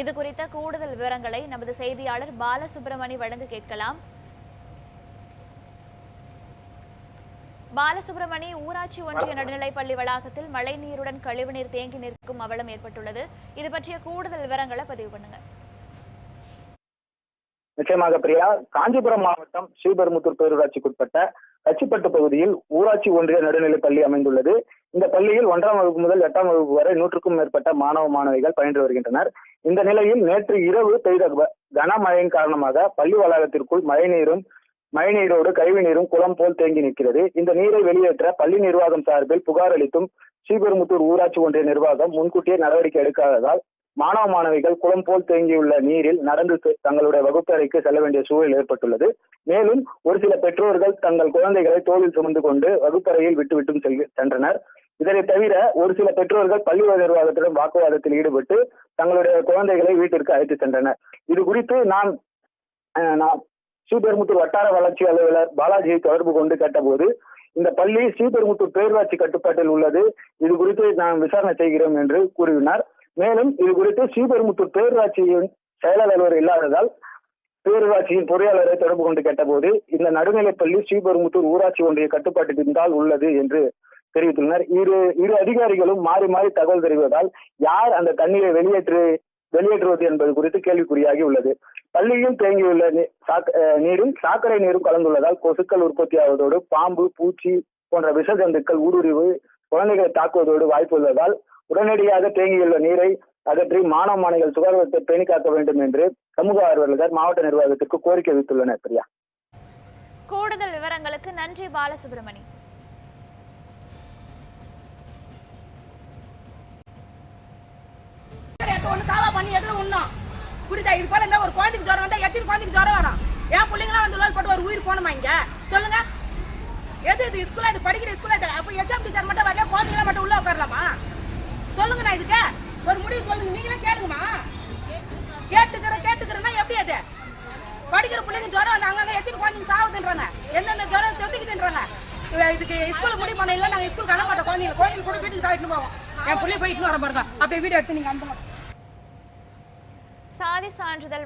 இது குறித்த கூடுதல் விவரங்களை நமது செய்தியாளர் பாலசுப்ரமணி வழங்க கேட்கலாம். பாலசுப்ரமணி ஊராட்சி ஒன்றிய நடுநிலைப்பள்ளி வளாகத்தில் மழை நீருடன் கழிவுநீர் தேங்கி நிற்கும் அவலம் ஏற்பட்டுள்ளது. இது பற்றிய கூடுதல் விவரங்களை பதிவு பண்ணுங்க. நிச்சயமாக பிரியா காஞ்சிபுரம் மாவட்டம் ஸ்ரீபெருமுத்தூர் பேரூராட்சிக்குட்பட்ட கச்சிப்பட்டு பகுதியில் ஊராட்சி ஒன்றிய நடுநிலைப் பள்ளி அமைந்துள்ளது. இந்த பள்ளியில் ஒன்றாம் வகுப்பு முதல் எட்டாம் வகுப்பு வரை நூற்றுக்கும் மேற்பட்ட மாணவ மாணவிகள் பயின்று வருகின்றனர். இந்த நிலையில் நேற்று இரவு பெய்த கனமழையின் காரணமாக பள்ளி வளாகத்திற்குள் மழைநீரும் மழைநீரோடு கழிவுநீரும் குளம் போல் தேங்கி நிற்கிறது. இந்த நீரை வெளியேற்ற பள்ளி நிர்வாகம் சார்பில் புகார் அளித்தும் ஸ்ரீபெரும்புத்தூர் ஊராட்சி ஒன்றிய நிர்வாகம் முன்கூட்டியே நடவடிக்கை எடுக்காததால் மாணவ மாணவிகள் குளம் போல் தேங்கியுள்ள நீரில் நடந்து தங்களுடைய வகுப்பறைக்கு செல்ல வேண்டிய சூழல் ஏற்பட்டுள்ளது. மேலும் ஒரு சில பெற்றோர்கள் தங்கள் குழந்தைகளை தோளில் சுமந்து கொண்டு வகுப்பறையில் விட்டுவிட்டும் செல் சென்றனர். இதனை தவிர ஒரு சில பெற்றோர்கள் பள்ளி நிர்வாகத்திடம் வாக்குவாதத்தில் ஈடுபட்டு தங்களுடைய குழந்தைகளை வீட்டிற்கு அழைத்து சென்றனர். இது குறித்து நான் நான் ஸ்ரீபெரும்புத்தூர் வட்டார வளர்ச்சி அலுவலர் பாலாஜியை தொடர்பு கொண்டு கேட்டபோது இந்த பள்ளி ஸ்ரீபெரும்புத்தூர் பேரூராட்சி கட்டுப்பாட்டில் உள்ளது. இது குறித்து நாம் விசாரணை செய்கிறோம் என்று கூறினார். மேலும் இது குறித்து ஸ்ரீபெருமுத்தூர் பேரூராட்சியின் செயலர் அலுவலர் இல்லாததால் பேரூராட்சியின் பொறியாளரை தொடர்பு கொண்டு கேட்டபோது இந்த நடுநிலைப்பள்ளி ஸ்ரீபெருமுத்தூர் ஊராட்சி ஒன்றிய கட்டுப்பாட்டுக்கு தான் உள்ளது என்று தெரிவித்துள்ளனர். இரு இரு அதிகாரிகளும் மாறி மாறி தகவல் தெரிவதால் யார் அந்த தண்ணீரை வெளியேற்று வெளியேற்றுவது என்பது குறித்து கேள்விக்குறியாகி உள்ளது. பள்ளியில் தேங்கியுள்ள நீரும் சாக்க- நீரில் சாக்கடை நீரும் கலந்துள்ளதால் கொசுக்கள் உற்பத்தியாவதோடு பாம்பு பூச்சி போன்ற விஷ ஜந்துக்கள் ஊடுருவி குழந்தைகளை தாக்குவதோடு வாய்ப்பு உள்ளதால் உடனடியாக தேங்கியுள்ள நீரை அகற்றி மாணவ மாணவிகள் சுகாதாரத்தை பேணி காக்க வேண்டும் என்று சமூக ஆர்வலர்கள் மாவட்ட நிர்வாகத்திற்கு கோரிக்கை விடுத்துள்ளனர் பிரியா. கூடுதல் விவரங்களுக்கு நன்றி பாலசுப்ரமணி எடுத்து ஒண்ணு காவா பண்ணி எதுல உண்ணும் புரியுதா? இது போல இருந்தா ஒரு குழந்தைக்கு ஜுரம் வந்தா எத்தனை குழந்தைக்கு ஜுரம் வரும்? என் பிள்ளைங்களாம் வந்து லோல் போட்டு ஒரு உயிர் போகணுமா இங்க? சொல்லுங்க. எது இது? ஸ்கூலா இது? படிக்கிற ஸ்கூலா இது? அப்ப HM எச்எம் டீச்சர் மட்டும் வரல குழந்தைங்கள மட்டும் உள்ள உட்காரலாமா சொல்லுங்க நான் இதுக்கு. ஒரு முடிவு சொல்லுங்க. நீங்களே கேளுங்கம்மா. கேட்டுக்கிறேன் கேட்டுக்கிறேன்னா எப்படி அது? படிக்கிற பிள்ளைங்க ஜுரம் வந்து அங்கங்க எத்தனை குழந்தைங்க சாவுதுன்றாங்க எந்தெந்த ஜுரம் தொத்திக்குதுன்றாங்க இதுக்கு ஸ்கூல் முடிவு பண்ண இல்லை நாங்கள் ஸ்கூலுக்கு அனுப்ப மாட்டோம். குழந்தைங்க குழந்தைங்க கூட வீட்டுக்கு தாயிட்டு போவோம். என் பிள்ளை போயிட்டு வர பாருங்க அப்படியே வீடியோ எடுத்து நீங்கள் அனுப்ப சாதி சான்றிதழ்